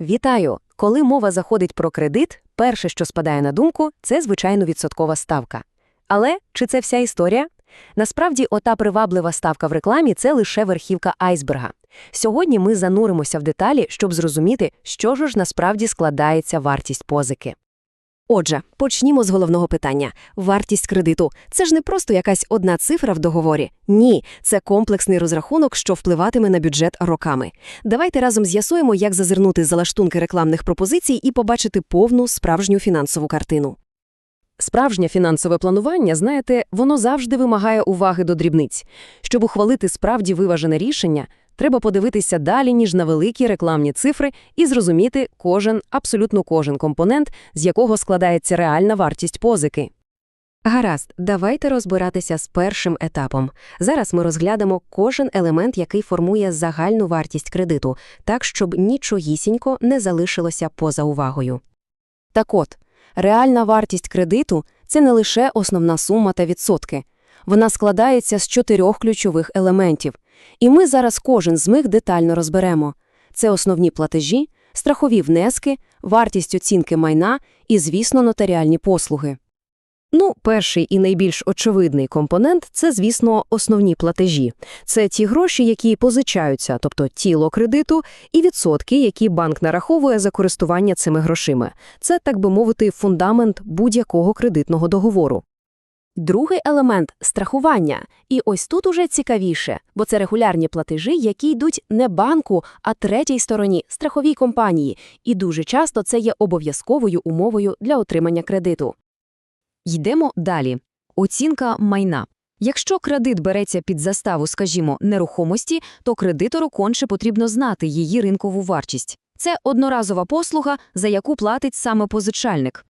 Вітаю! Коли мова заходить про кредит, перше, що спадає на думку, це, звичайно, відсоткова ставка. Але чи це вся історія? Насправді, ота приваблива ставка в рекламі – це лише верхівка айсберга. Сьогодні ми зануримося в деталі, щоб зрозуміти, що ж насправді складається вартість позики. Отже, почнімо з головного питання. Вартість кредиту – це ж не просто якась одна цифра в договорі. Ні, це комплексний розрахунок, що впливатиме на бюджет роками. Давайте разом з'ясуємо, як зазирнути за лаштунки рекламних пропозицій і побачити повну справжню фінансову картину. Справжнє фінансове планування, знаєте, воно завжди вимагає уваги до дрібниць. Щоб ухвалити справді виважене рішення, треба подивитися далі, ніж на великі рекламні цифри, і зрозуміти кожен, абсолютно кожен компонент, з якого складається реальна вартість позики. Гаразд, давайте розбиратися з першим етапом. Зараз ми розглянемо кожен елемент, який формує загальну вартість кредиту, так, щоб нічогісінько не залишилося поза увагою. Так от, реальна вартість кредиту – це не лише основна сума та відсотки. Вона складається з чотирьох ключових елементів. І ми зараз кожен з них детально розберемо. Це основні платежі, страхові внески, вартість оцінки майна і, звісно, нотаріальні послуги. Ну, перший і найбільш очевидний компонент – це, звісно, основні платежі. Це ті гроші, які позичаються, тобто тіло кредиту, і відсотки, які банк нараховує за користування цими грошима. Це, так би мовити, фундамент будь-якого кредитного договору. Другий елемент – страхування. І ось тут уже цікавіше, бо це регулярні платежі, які йдуть не банку, а третій стороні – страховій компанії. І дуже часто це є обов'язковою умовою для отримання кредиту. Йдемо далі. Оцінка майна. Якщо кредит береться під заставу, скажімо, нерухомості, то кредитору конче потрібно знати її ринкову вартість. Це одноразова послуга, за яку платить саме позичальник.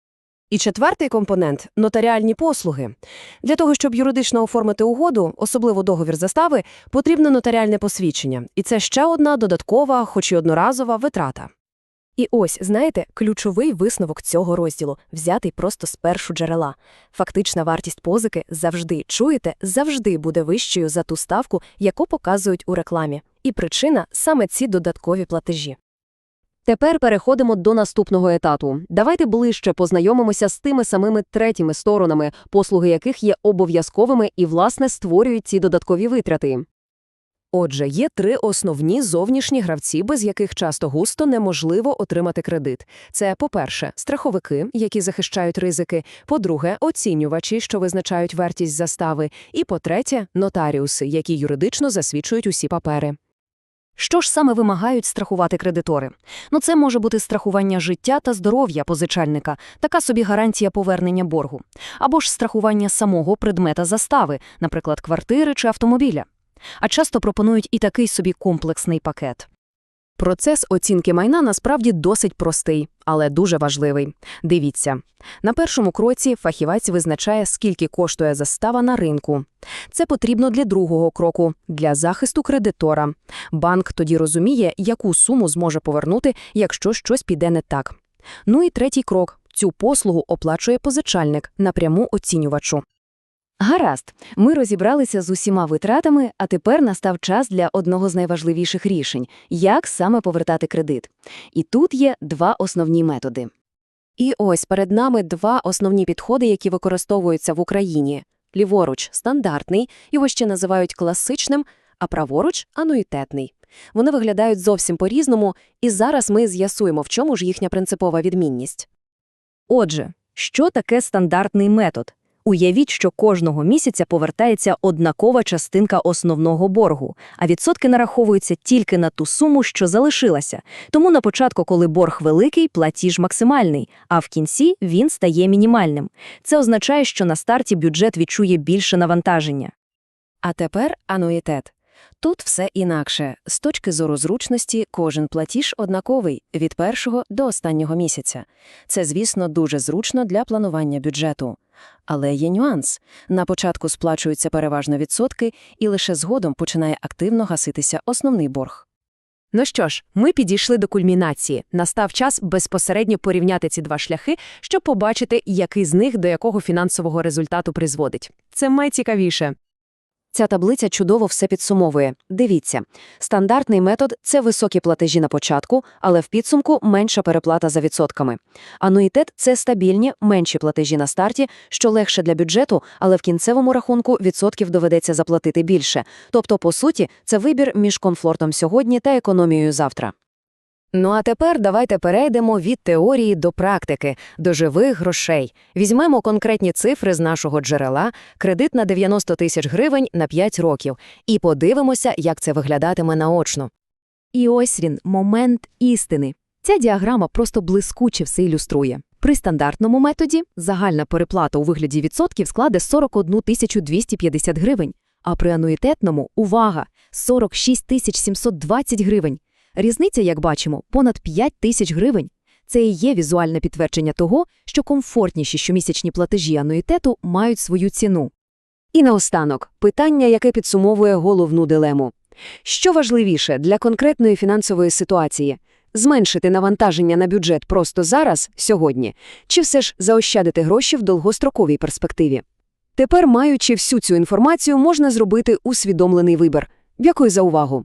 І четвертий компонент – нотаріальні послуги. Для того, щоб юридично оформити угоду, особливо договір застави, потрібно нотаріальне посвідчення. І це ще одна додаткова, хоч і одноразова, витрата. І ось, знаєте, ключовий висновок цього розділу, взятий просто з першу джерела. Фактична вартість позики завжди, чуєте, завжди буде вищою за ту ставку, яку показують у рекламі. І причина – саме ці додаткові платежі. Тепер переходимо до наступного етапу. Давайте ближче познайомимося з тими самими третіми сторонами, послуги яких є обов'язковими і, власне, створюють ці додаткові витрати. Отже, є три основні зовнішні гравці, без яких часто густо неможливо отримати кредит. Це, по-перше, страховики, які захищають ризики, по-друге, оцінювачі, що визначають вартість застави, і, по-третє, нотаріуси, які юридично засвідчують усі папери. Що ж саме вимагають страхувати кредитори? Ну, це може бути страхування життя та здоров'я позичальника, така собі гарантія повернення боргу, або ж страхування самого предмета застави, наприклад, квартири чи автомобіля. А часто пропонують і такий собі комплексний пакет. Процес оцінки майна насправді досить простий, але дуже важливий. Дивіться. На першому кроці фахівець визначає, скільки коштує застава на ринку. Це потрібно для другого кроку – для захисту кредитора. Банк тоді розуміє, яку суму зможе повернути, якщо щось піде не так. Ну і третій крок – цю послугу оплачує позичальник напряму оцінювачу. Гаразд, ми розібралися з усіма витратами, а тепер настав час для одного з найважливіших рішень – як саме повертати кредит. І тут є два основні методи. І ось перед нами два основні підходи, які використовуються в Україні. Ліворуч – стандартний, його ще називають класичним, а праворуч – ануїтетний. Вони виглядають зовсім по-різному, і зараз ми з'ясуємо, в чому ж їхня принципова відмінність. Отже, що таке стандартний метод? Уявіть, що кожного місяця повертається однакова частинка основного боргу, а відсотки нараховуються тільки на ту суму, що залишилася. Тому на початку, коли борг великий, платіж максимальний, а в кінці він стає мінімальним. Це означає, що на старті бюджет відчує більше навантаження. А тепер ануїтет. Тут все інакше. З точки зору зручності, кожен платіж однаковий від першого до останнього місяця. Це, звісно, дуже зручно для планування бюджету. Але є нюанс. На початку сплачуються переважно відсотки, і лише згодом починає активно гаситися основний борг. Ну що ж, ми підійшли до кульмінації. Настав час безпосередньо порівняти ці два шляхи, щоб побачити, який з них до якого фінансового результату призводить. Це найцікавіше. Ця таблиця чудово все підсумовує. Дивіться, стандартний метод – це високі платежі на початку, але в підсумку менша переплата за відсотками. Ануїтет – це стабільні, менші платежі на старті, що легше для бюджету, але в кінцевому рахунку відсотків доведеться заплатити більше. Тобто, по суті, це вибір між комфортом сьогодні та економією завтра. Ну а тепер давайте перейдемо від теорії до практики, до живих грошей. Візьмемо конкретні цифри з нашого джерела, кредит на 90 тисяч гривень на 5 років, і подивимося, як це виглядатиме наочно. І ось він, момент істини. Ця діаграма просто блискуче все ілюструє. При стандартному методі загальна переплата у вигляді відсотків складе 41 250 гривень, а при ануїтетному – увага – 46 720 гривень. Різниця, як бачимо, понад 5 тисяч гривень. Це і є візуальне підтвердження того, що комфортніші щомісячні платежі ануїтету мають свою ціну. І наостанок – питання, яке підсумовує головну дилему. Що важливіше для конкретної фінансової ситуації – зменшити навантаження на бюджет просто зараз, сьогодні, чи все ж заощадити гроші в довгостроковій перспективі? Тепер, маючи всю цю інформацію, можна зробити усвідомлений вибір. Дякую за увагу!